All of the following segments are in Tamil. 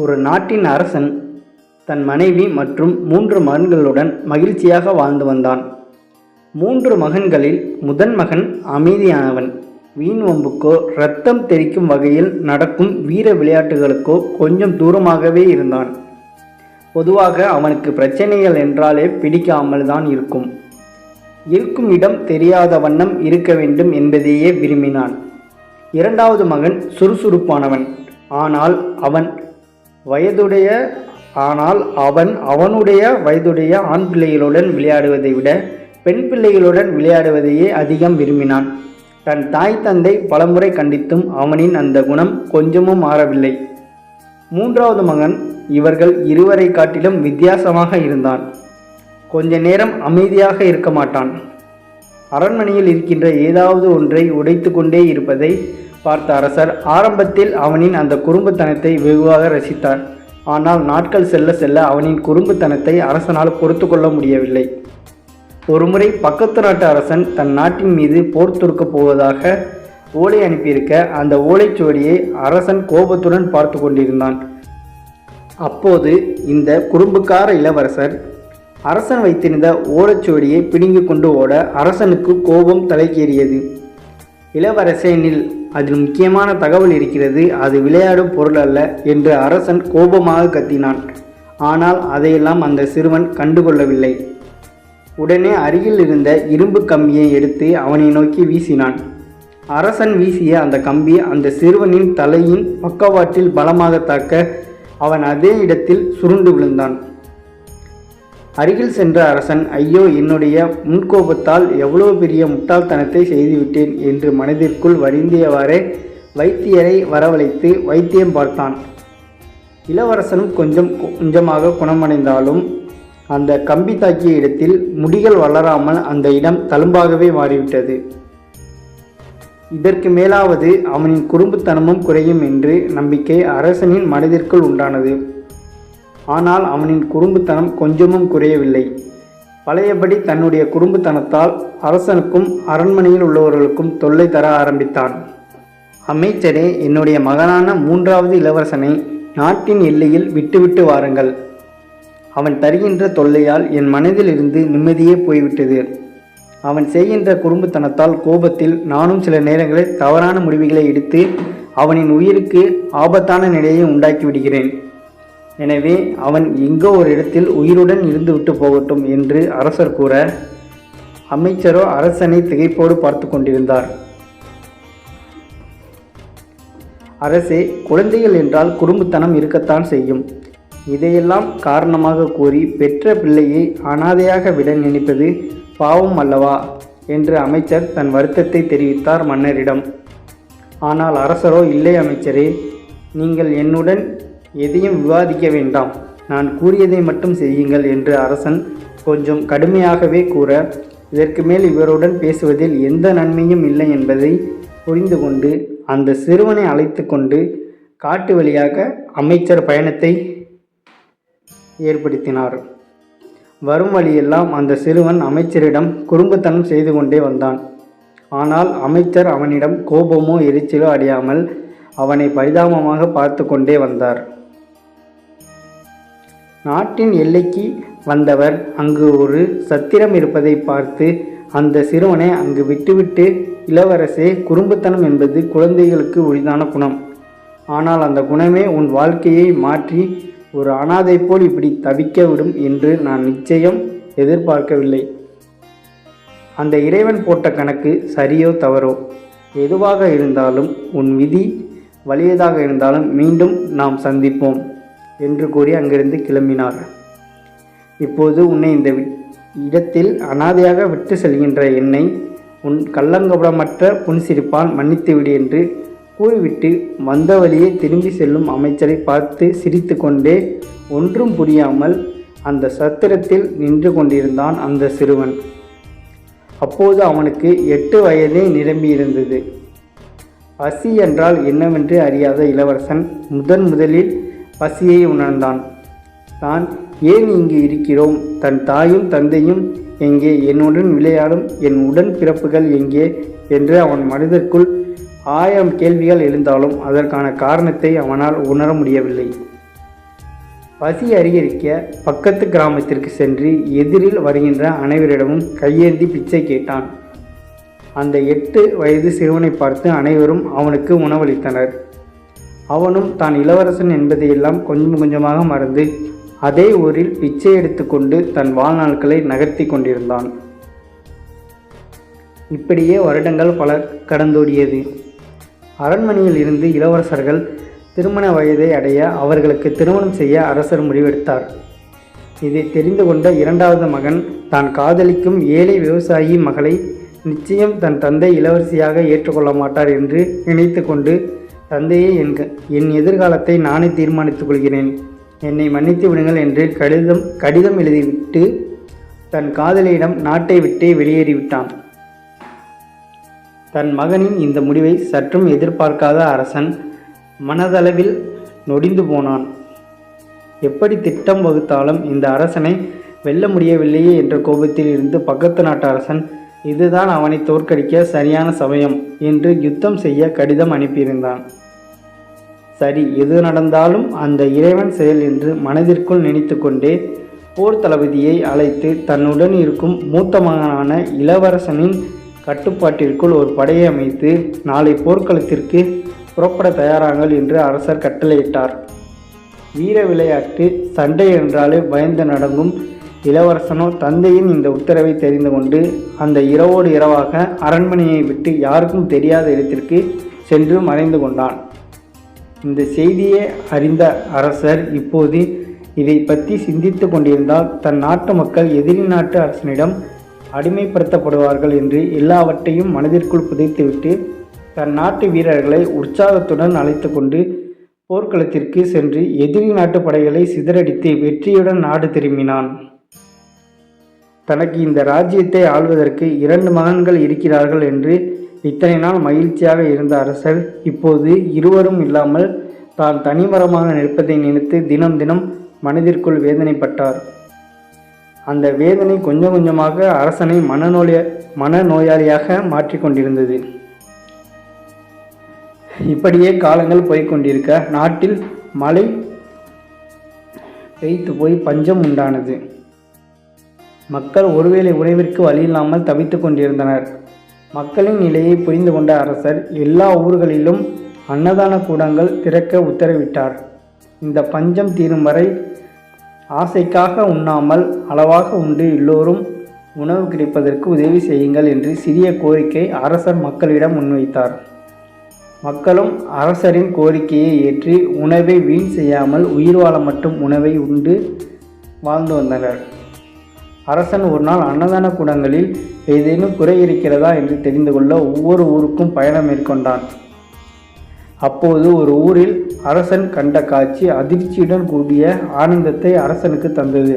ஒரு நாட்டின் அரசன் தன் மனைவி மற்றும் மூன்று மகன்களுடன் மகிழ்ச்சியாக வாழ்ந்து வந்தான். மூன்று மகன்களில் முதன் மகன் அமைதியானவன். வீண் வம்புக்கோ இரத்தம் தெறிக்கும் வகையில் நடக்கும் வீர விளையாட்டுகளுக்கோ கொஞ்சம் தூரமாகவே இருந்தான். பொதுவாக அவனுக்கு பிரச்சனைகள் என்றாலே பிடிக்காமல் தான் இருக்கும். இருக்கும் இடம் தெரியாத வண்ணம் இருக்க வேண்டும் என்பதையே விரும்பினான். இரண்டாவது மகன் சுறுசுறுப்பானவன். ஆனால் அவன் வயதுடைய ஆனால் அவன் அவனுடைய வயதுடைய ஆண் பிள்ளைகளுடன் விளையாடுவதை விட பெண் பிள்ளைகளுடன் விளையாடுவதையே அதிகம் விரும்பினான். தன் தாய் தந்தை பலமுறை கண்டித்தும் அவனின் அந்த குணம் கொஞ்சமும் மாறவில்லை. மூன்றாவது மகன் இவர்கள் இருவரை காட்டிலும் வித்தியாசமாக இருந்தான். கொஞ்ச நேரம் அமைதியாக இருக்க மாட்டான். அரண்மனையில் இருக்கின்ற ஏதாவது ஒன்றை உடைத்து கொண்டே இருப்பதை பார்த்த அரசர் ஆரம்பத்தில் அவனின் அந்த குறும்புத்தனத்தை வெகுவாக ரசித்தார். ஆனால் நாட்கள் செல்ல செல்ல அவனின் குறும்புத்தனத்தை அரசனால் பொறுத்து கொள்ள முடியவில்லை. ஒருமுறை பக்கத்து நாட்டு அரசன் தன் நாட்டின் மீது போர் தொடுக்கப் போவதாக ஓலை அனுப்பியிருக்க அந்த ஓலைச்சுவடியை அரசன் கோபத்துடன் பார்த்து கொண்டிருந்தான். அப்போது இந்த குறும்புக்கார இளவரசர் அரசன் வைத்திருந்த ஓலைச்சுவடியை பிடுங்கி கொண்டு ஓட அரசனுக்கு கோபம் தலைக்கேறியது. இளவரசனில் அதில் முக்கியமான தகவல் இருக்கிறது அது விளையாடும் பொருள் அல்ல என்று அரசன் கோபமாக கத்தினான். ஆனால் அதையெல்லாம் அந்த சிறுவன் கண்டுகொள்ளவில்லை. உடனே அருகில் இருந்த இரும்பு கம்பியை எடுத்து அவனை நோக்கி வீசினான். அரசன் வீசிய அந்த கம்பி அந்த சிறுவனின் தலையின் பக்கவாட்டில் பலமாக தாக்க அவன் அதே இடத்தில் சுருண்டு விழுந்தான். அருகில் சென்ற அரசன் ஐயோ என்னுடைய முன்கோபத்தால் எவ்வளவு பெரிய முட்டாள்தனத்தை செய்துவிட்டேன் என்று மனதிற்குள் வருந்தியவாறே வைத்தியரை வரவழைத்து வைத்தியம் பார்த்தான். இளவரசனும் கொஞ்சம் கொஞ்சமாக குணமடைந்தாலும் அந்த கம்பி தாக்கிய இடத்தில் முடிகள் வளராமல் அந்த இடம் தழும்பாகவே மாறிவிட்டது. இதற்கு மேலாவது அவனின் குறும்புத்தனமும் குறையும் என்று நம்பிக்கை அரசனின் மனதிற்குள் உண்டானது. ஆனால் அவனின் குறும்புத்தனம் கொஞ்சமும் குறையவில்லை. பழையபடி தன்னுடைய குறும்புத்தனத்தால் அரசனுக்கும் அரண்மனையில் உள்ளவர்களுக்கும் தொல்லை தர ஆரம்பித்தான். அமைச்சரே என்னுடைய மகனான மூன்றாவது இளவரசனை நாட்டின் எல்லையில் விட்டுவிட்டு வாருங்கள். அவன் தருகின்ற தொல்லையால் என் மனதில் இருந்து நிம்மதியே போய்விட்டது. அவன் செய்கின்ற குறும்புத்தனத்தால் கோபத்தில் நானும் சில நேரங்களில் தவறான முடிவுகளை எடுத்து அவனின் உயிருக்கு ஆபத்தான நிலையை உண்டாக்கி விடுகிறேன். எனவே அவன் எங்கோ ஒரு இடத்தில் உயிருடன் இருந்துவிட்டு போகட்டும் என்று அரசர் கூற அமைச்சரோ அரசனை திகைப்போடு பார்த்து கொண்டிருந்தார். அரசே குழந்தைகள் என்றால் குறும்புத்தனம் இருக்கத்தான் செய்யும். இதையெல்லாம் காரணமாக கூறி பெற்ற பிள்ளையை அனாதையாக விட நினைப்பது பாவம் அல்லவா? என்று அமைச்சர் தன் வருத்தத்தை தெரிவித்தார் மன்னரிடம். ஆனால் அரசரோ இல்லை அமைச்சரே நீங்கள் என்னுடன் எதையும் விவாதிக்க வேண்டாம். நான் கூறியதை மட்டும் செய்யுங்கள் என்று அரசன் கொஞ்சம் கடுமையாகவே கூற இதற்கு மேல் இவருடன் பேசுவதில் எந்த நன்மையும் இல்லை என்பதை புரிந்து கொண்டு அந்த சிறுவனை அழைத்து கொண்டு காட்டு வழியாக அமைச்சர் பயணத்தை ஏற்படுத்தினார். வரும் வழியெல்லாம் அந்த சிறுவன் அமைச்சரிடம் குறும்புத்தனம் செய்து கொண்டே வந்தான். ஆனால் அமைச்சர் அவனிடம் கோபமோ எரிச்சலோ அடையாமல் அவனை பரிதாபமாக பார்த்து கொண்டே வந்தார். நாட்டின் எல்லைக்கு வந்தவர் அங்கு ஒரு சத்திரம் இருப்பதை பார்த்து அந்த சிறுவனை அங்கு விட்டுவிட்டு இளவரசே குறும்புத்தனம் என்பது குழந்தைகளுக்கு உரிதான குணம். ஆனால் அந்த குணமே உன் வாழ்க்கையை மாற்றி ஒரு அனாதை போல் இப்படி தவிக்க விடும் என்று நான் நிச்சயம் எதிர்பார்க்கவில்லை. அந்த இறைவன் போட்ட கணக்கு சரியோ தவறோ? எதுவாக இருந்தாலும் உன் விதி வலியதாக இருந்தாலும் மீண்டும் நாம் சந்திப்போம். என்று கூறி அங்கிருந்து கிளம்பினார். இப்போது உன்னை இந்த இடத்தில் அனாதையாக விட்டு செல்கின்ற என்னை உன் கள்ளங்கபடமற்ற புன்சிரிப்பால் மன்னித்துவிடு என்று கூறிவிட்டு வந்த வழியே திரும்பி செல்லும் அமைச்சரை பார்த்து சிரித்துக்கொண்டே ஒன்றும் புரியாமல் அந்த சத்திரத்தில் நின்று கொண்டிருந்தான் அந்த சிறுவன். அப்போது அவனுக்கு எட்டு வயதே நிரம்பியிருந்தது. பசி என்றால் என்னவென்று அறியாத இளவரசன் முதன் முதலில் பசியை உணர்ந்தான். தான் ஏன் இங்கு இருக்கிறோம்? தன் தாயும் தந்தையும் எங்கே? என்னுடன் விளையாடும் என் உடன் பிறப்புகள் எங்கே? என்று அவன் மனதிற்குள் ஆயிரம் கேள்விகள் எழுந்தாலும் அதற்கான காரணத்தை அவனால் உணர முடியவில்லை. பசி அதிகரிக்க பக்கத்து கிராமத்திற்கு சென்று எதிரில் வருகின்ற அனைவரிடமும் கையேந்தி பிச்சை கேட்டான். அந்த எட்டு வயது சிறுவனை பார்த்து அனைவரும் அவனுக்கு உணவளித்தனர். அவனும் தான் இளவரசன் என்பதையெல்லாம் கொஞ்சம் கொஞ்சமாக மறந்து அதே ஊரில் பிச்சை எடுத்துக்கொண்டு தன் வாழ்நாட்களை நகர்த்தி கொண்டிருந்தான். இப்படியே வருடங்கள் பல கடந்தோடியது. அரண்மனையில் இருந்து இளவரசர்கள் திருமண வயதை அடைய அவர்களுக்கு திருமணம் செய்ய அரசர் முடிவெடுத்தார். இதை தெரிந்து கொண்ட இரண்டாவது மகன் தான் காதலிக்கும் ஏழை விவசாயி மகளை நிச்சயம் தன் தந்தை இளவரசியாக ஏற்றுக்கொள்ள மாட்டார் என்று நினைத்து கொண்டு தந்தையே என் என் எதிர்காலத்தை நானே தீர்மானித்துக் கொள்கிறேன். என்னை மன்னித்து விடுங்கள் என்று கடிதம் கடிதம் எழுதிவிட்டு தன் காதலியிடம் நாட்டை விட்டே வெளியேறிவிட்டான். தன் மகனின் இந்த முடிவை சற்றும் எதிர்பார்க்காத அரசன் மனதளவில் நொடிந்து போனான். எப்படி திட்டம் வகுத்தாலும் இந்த அரசனை வெல்ல முடியவில்லையே என்ற கோபத்தில் இருந்து பக்கத்து நாட்டு அரசன் இதுதான் அவனை தோற்கடிக்க சரியான சமயம் என்று யுத்தம் செய்ய கடிதம் அனுப்பியிருந்தான். சரி எது நடந்தாலும் அந்த இறைவன் செயல் என்று மனதிற்குள் நினைத்து கொண்டே போர் தளபதியை அழைத்து தன்னுடன் இருக்கும் மூத்த மகனான இளவரசனின் கட்டுப்பாட்டிற்குள் ஒரு படையை அமைத்து நாளை போர்க்களத்திற்கு புறப்பட தயாராங்கள் என்று அரசர் கட்டளையிட்டார். வீர விளையாட்டு சண்டை என்றாலே பயந்து நடங்கும் இளவரசனோ தந்தையின் இந்த உத்தரவை தெரிந்து கொண்டு அந்த இரவோடு இரவாக அரண்மனையை விட்டு யாருக்கும் தெரியாத இடத்திற்கு சென்று மறைந்து கொண்டான். இந்த செய்தியை அறிந்த அரசர் இப்போது இதை பற்றி சிந்தித்து கொண்டிருந்தால் தன் நாட்டு மக்கள் எதிரி நாட்டு அரசனிடம் அடிமைப்படுத்தப்படுவார்கள் என்று எல்லாவற்றையும் மனதிற்குள் புதைத்துவிட்டு தன் நாட்டு வீரர்களை உற்சாகத்துடன் அழைத்து கொண்டு போர்க்களத்திற்கு சென்று எதிரி நாட்டு படைகளை சிதறடித்து வெற்றியுடன் நாடு திரும்பினான். தனக்கு இந்த ராஜ்யத்தை ஆள்வதற்கு இரண்டு மகன்கள் இருக்கிறார்கள் என்று இத்தனை நாள் மகிழ்ச்சியாக இருந்த அரசர் இப்போது இருவரும் இல்லாமல் தான் தனிமரமாக நிற்பதை நினைத்து தினம் தினம் மனதிற்குள் வேதனைப்பட்டார். அந்த வேதனை கொஞ்சம் கொஞ்சமாக அரசனை மனநோய மனநோயாளியாக மாற்றிக்கொண்டிருந்தது இப்படியே காலங்கள் போய்கொண்டிருக்க நாட்டில் மழை பெய்த்து போய் பஞ்சம் உண்டானது. மக்கள் ஒருவேளை உணவிற்கு வழியில்லாமல் தவித்து கொண்டிருந்தனர். மக்களின் நிலையை புரிந்து கொண்ட அரசர் எல்லா ஊர்களிலும் அன்னதான கூடங்கள் திறக்க உத்தரவிட்டார். இந்த பஞ்சம் தீரும் வரை ஆசைக்காக உண்ணாமல் அளவாக உண்டு எல்லோரும் உணவு கிடைப்பதற்கு உதவி செய்யுங்கள் என்று சிறிய கோரிக்கை அரசர் மக்களிடம் முன்வைத்தார். மக்களும் அரசரின் கோரிக்கையை ஏற்றி உணவை வீண் செய்யாமல் உயிர் வாழ மட்டும் உணவை உண்டு வாழ்ந்து வந்தனர். அரசன் ஒரு நாள் அன்னதான குடங்களில் ஏதேனும் குறை இருக்கிறதா என்று தெரிந்து கொள்ள ஒவ்வொரு ஊருக்கும் பயணம் மேற்கொண்டான். அப்போது ஒரு ஊரில் அரசன் கண்ட காட்சி அதிர்ச்சியுடன் கூடிய ஆனந்தத்தை அரசனுக்கு தந்தது.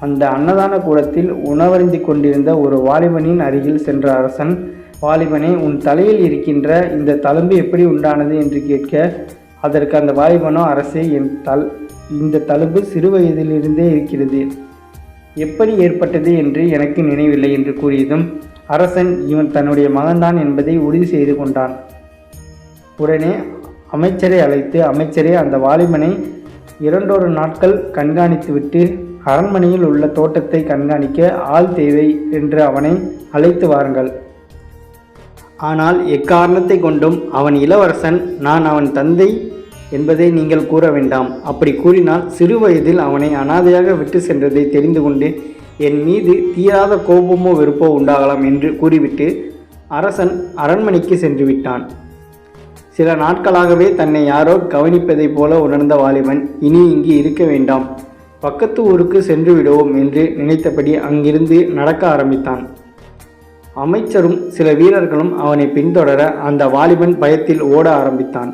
அந்த அன்னதான கூடத்தில் உணவருந்தி கொண்டிருந்த ஒரு வாலிபனின் அருகில் சென்ற அரசன் வாலிபனே உன் தலையில் இருக்கின்ற இந்த தழும்பு எப்படி உண்டானது? என்று கேட்க அதற்கு அந்த வாலிபனோ அரசே என் தல் இந்த தழும்பு சிறு வயதிலிருந்தே இருக்கிறது. எப்படி ஏற்பட்டது என்று எனக்கு நினைவில்லை என்று கூறியதும் அரசன் இவன் தன்னுடைய மகன்தான் என்பதை உறுதி செய்து கொண்டான். உடனே அமைச்சரை அழைத்து அமைச்சரே அந்த வாலிபனை இரண்டொரு நாட்கள் கண்காணித்துவிட்டு அரண்மனையில் உள்ள தோட்டத்தை கண்காணிக்க ஆள் தேவை என்று அவனை அழைத்து வாருங்கள். ஆனால் எக்காரணத்தை கொண்டும் அவன் இளவரசன் நான் அவன் தந்தை என்பதை நீங்கள் கூற வேண்டாம். அப்படி கூறினால் சிறு வயதில் அவனை அனாதையாக விட்டு சென்றதை தெரிந்து கொண்டு என் மீது தீராத கோபமோ வெறுப்போ உண்டாகலாம் என்று கூறிவிட்டு அரசன் அரண்மனைக்கு சென்று விட்டான். சில நாட்களாகவே தன்னை யாரோ கவனிப்பதைப் போல உணர்ந்த வாலிபன் இனி இங்கு இருக்க வேண்டாம். பக்கத்து ஊருக்கு சென்று விடுவோம் என்று நினைத்தபடி அங்கிருந்து நடக்க ஆரம்பித்தான். அமைச்சரும் சில வீரர்களும் அவனை பின்தொடர அந்த வாலிபன் பயத்தில் ஓட ஆரம்பித்தான்.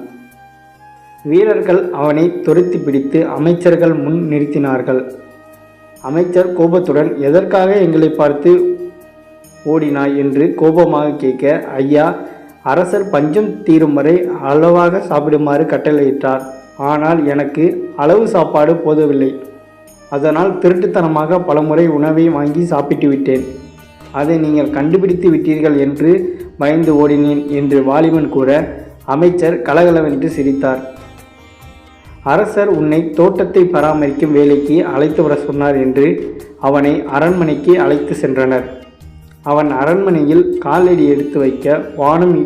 வீரர்கள் அவனை துரத்தி பிடித்து அமைச்சர்கள் முன் நிறுத்தினார்கள். அமைச்சர் கோபத்துடன் எதற்காக எங்களை பார்த்து ஓடினாய்? என்று கோபமாக கேட்க ஐயா அரசர் பஞ்சம் தீரும் வரை அளவாக சாப்பிடுமாறு கட்டளையிட்டார். ஆனால் எனக்கு அளவு சாப்பாடு போதவில்லை. அதனால் திருட்டுத்தனமாக பலமுறை உணவை வாங்கி சாப்பிட்டு விட்டேன். அதை நீங்கள் கண்டுபிடித்து விட்டீர்கள் என்று பயந்து ஓடினேன் என்று வாலிபன் கூற அமைச்சர் கலகலவென்று சிரித்தார். அரசர் உன்னை தோட்டத்தை பராமரிக்கும் வேலைக்கு அழைத்து வர சொன்னார் என்று அவனை அரண்மனைக்கு அழைத்து சென்றனர். அவன் அரண்மனையில் காலடி எடுத்து வைக்க வானம்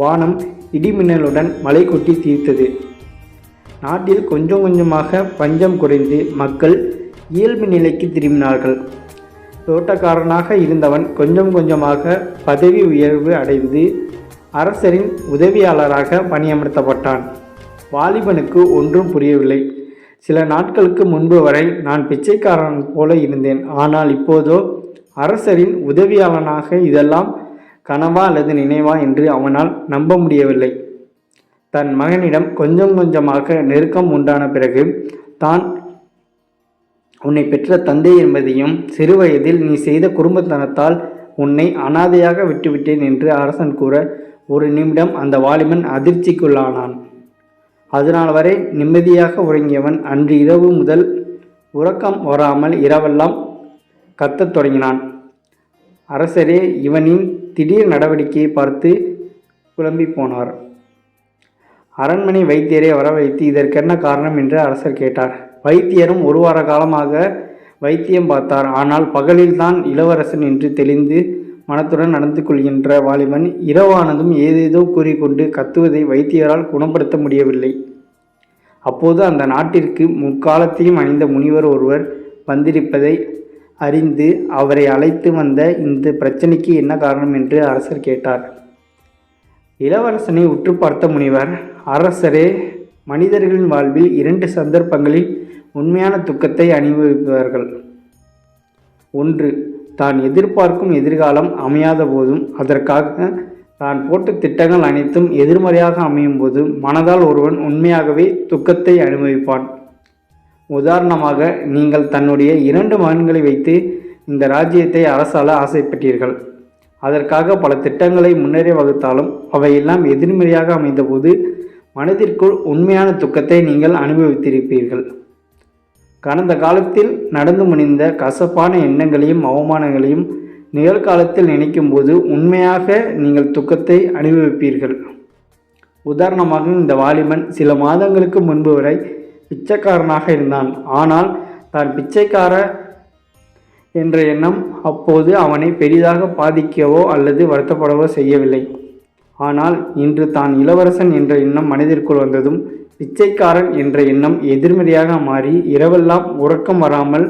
வானம் இடிமின்னலுடன் மழை கொட்டி தீர்த்தது. நாட்டில் கொஞ்சம் கொஞ்சமாக பஞ்சம் குறைந்து மக்கள் இயல்பு நிலைக்கு திரும்பினார்கள். தோட்டக்காரனாக இருந்தவன் கொஞ்சம் கொஞ்சமாக பதவி உயர்வு அடைந்து அரசரின் உதவியாளராக பணியமர்த்தப்பட்டான். வாலிபனுக்கு ஒன்றும் புரியவில்லை. சில நாட்களுக்கு முன்பு வரை நான் பிச்சைக்காரன் போல இருந்தேன். ஆனால் இப்போதோ அரசரின் உதவியாளனாக இதெல்லாம் கனவா அல்லது நினைவா என்று அவனால் நம்ப முடியவில்லை. தன் மகனிடம் கொஞ்சம் கொஞ்சமாக நெருக்கம் உண்டான பிறகு தான் உன்னை பெற்ற தந்தை என்பதையும் சிறுவயதில் நீ செய்த குடும்பத்தனத்தால் உன்னை அனாதையாக விட்டுவிட்டேன் என்று அரசன் கூற ஒரு நிமிடம் அந்த வாலிபன் அதிர்ச்சிக்குள்ளானான். அதனால் வரை நிம்மதியாக உறங்கியவன் அன்று இரவு முதல் உறக்கம் வராமல் இரவெல்லாம் கத்தத் தொடங்கினான். அரசரே இவனின் திடீர் நடவடிக்கையை பார்த்து குழம்பி போனார். அரண்மனை வைத்தியரை வரவழைத்து இதற்கென்ன காரணம் என்று அரசர் கேட்டார். வைத்தியரும் ஒரு வார காலமாக வைத்தியம் பார்த்தார். ஆனால் பகலில்தான் இளவரசன் என்று தெளிந்து மனத்துடன் நடந்து கொள்கின்ற வாலிபன் இரவானதும் ஏதேதோ கூறிக்கொண்டு கத்துவதை வைத்தியரால் குணப்படுத்த முடியவில்லை. அப்போது அந்த நாட்டிற்கு முக்காலத்தையும் அணிந்த முனிவர் ஒருவர் வந்திருப்பதை அறிந்து அவரை அழைத்து வந்த இந்த பிரச்சனைக்கு என்ன காரணம் என்று அரசர் கேட்டார். இளவரசனை உற்று பார்த்த முனிவர் அரசரே மனிதர்களின் வாழ்வில் இரண்டு சந்தர்ப்பங்களில் உண்மையான துக்கத்தை அனுபவிப்பார்கள் ஒன்று தான் எதிர்பார்க்கும் எதிர்காலம் அமையாத போதும் அதற்காக தான் போட்ட திட்டங்கள் அனைத்தும் எதிர்மறையாக அமையும் போது மனதால் ஒருவன் உண்மையாகவே துக்கத்தை அனுபவிப்பான். உதாரணமாக நீங்கள் தன்னுடைய இரண்டு மகன்களை வைத்து இந்த ராஜ்யத்தை அரசால ஆசைப்பட்டீர்கள். அதற்காக பல திட்டங்களை முன்னரே வகுத்தாலும் அவையெல்லாம் எதிர்மறையாக அமைந்தபோது மனதிற்குள் உண்மையான துக்கத்தை நீங்கள் அனுபவித்திருப்பீர்கள். கடந்த காலத்தில் நடந்து முடிந்த கசப்பான எண்ணங்களையும் அவமானங்களையும் நிகழ்காலத்தில் நினைக்கும்போது உண்மையாக நீங்கள் துக்கத்தை அனுபவிப்பீர்கள். உதாரணமாக இந்த வாலிபன் சில மாதங்களுக்கு முன்பு வரை பிச்சைக்காரனாக இருந்தான். ஆனால் தான் பிச்சைக்கார என்ற எண்ணம் அப்போது அவனை பெரிதாக பாதிக்கவோ அல்லது வருத்தப்படவோ செய்யவில்லை. ஆனால் இன்று தான் இளவரசன் என்ற எண்ணம் மனதிற்குள் வந்ததும் பிச்சைக்காரன் என்ற எண்ணம் எதிர்மறையாக மாறி இரவெல்லாம் உறக்கம் வராமல்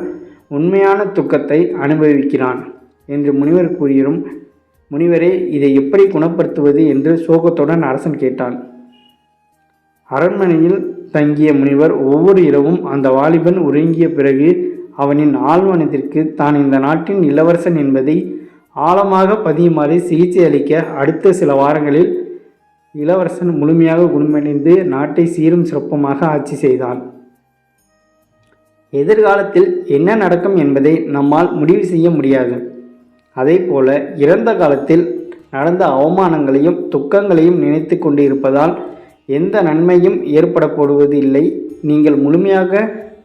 உண்மையான துக்கத்தை அனுபவிக்கிறான் என்று முனிவர் கூறியும் முனிவரே இதை எப்படி குணப்படுத்துவது? என்று சோகத்துடன் அரசன் கேட்டான். அரண்மனையில் தங்கிய முனிவர் ஒவ்வொரு இரவும் அந்த வாலிபன் உறங்கிய பிறகு அவனின் ஆழ்மனத்திற்கு தான் இந்த நாட்டின் இளவரசன் என்பதை ஆழமாக பதியுமாறு சிகிச்சை அளிக்க அடுத்த சில வாரங்களில் இளவரசன் முழுமையாக குணமடைந்து நாட்டை சீரும் சிறப்புமாக ஆட்சி செய்தான் எதிர்காலத்தில் என்ன நடக்கும் என்பதை நம்மால் முடிவு செய்ய முடியாது. அதே போல இறந்த காலத்தில் நடந்த அவமானங்களையும் துக்கங்களையும் நினைத்து கொண்டு இருப்பதால் எந்த நன்மையும் ஏற்படப்படுவது இல்லை நீங்கள் முழுமையாக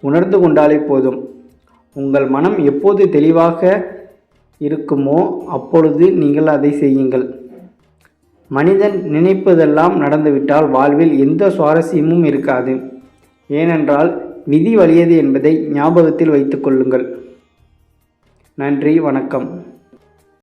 உணர்ந்து கொண்டாலே போதும். உங்கள் மனம் எப்போது தெளிவாக இருக்குமோ அப்பொழுது நீங்கள் அதை செய்யுங்கள். மனிதன் நினைப்பதெல்லாம் நடந்துவிட்டால் வாழ்வில் எந்த சுவாரஸ்யமும் இருக்காது. ஏனென்றால் விதி வலியது என்பதை ஞாபகத்தில் வைத்துக் கொள்ளுங்கள். நன்றி வணக்கம்.